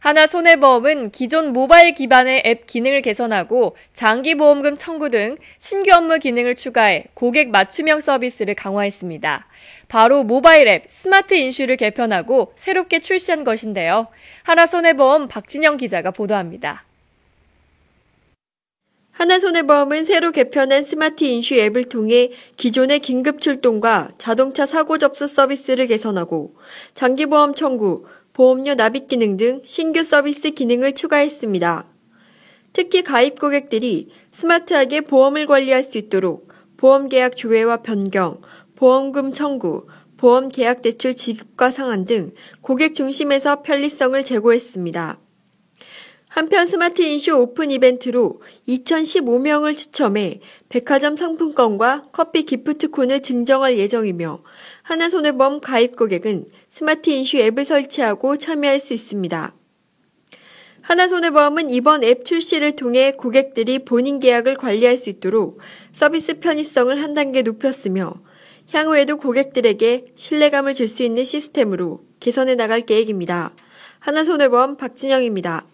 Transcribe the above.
하나손해보험은 기존 모바일 기반의 앱 기능을 개선하고 장기보험금 청구 등 신규 업무 기능을 추가해 고객 맞춤형 서비스를 강화했습니다. 바로 모바일 앱 스마트 인슈를 개편하고 새롭게 출시한 것인데요. 하나손해보험 박진영 기자가 보도합니다. 하나손해보험은 새로 개편한 스마트 인슈 앱을 통해 기존의 긴급 출동과 자동차 사고 접수 서비스를 개선하고 장기보험 청구, 보험료 납입 기능 등 신규 서비스 기능을 추가했습니다. 특히 가입 고객들이 스마트하게 보험을 관리할 수 있도록 보험 계약 조회와 변경, 보험금 청구, 보험 계약 대출 지급과 상환 등 고객 중심에서 편리성을 제고했습니다. 한편 스마트 인슈 오픈 이벤트로 2015명을 추첨해 백화점 상품권과 커피 기프트콘을 증정할 예정이며 하나손해보험 가입 고객은 스마트 인슈 앱을 설치하고 참여할 수 있습니다. 하나손해보험은 이번 앱 출시를 통해 고객들이 본인 계약을 관리할 수 있도록 서비스 편의성을 한 단계 높였으며 향후에도 고객들에게 신뢰감을 줄 수 있는 시스템으로 개선해 나갈 계획입니다. 하나손해보험 박진영입니다.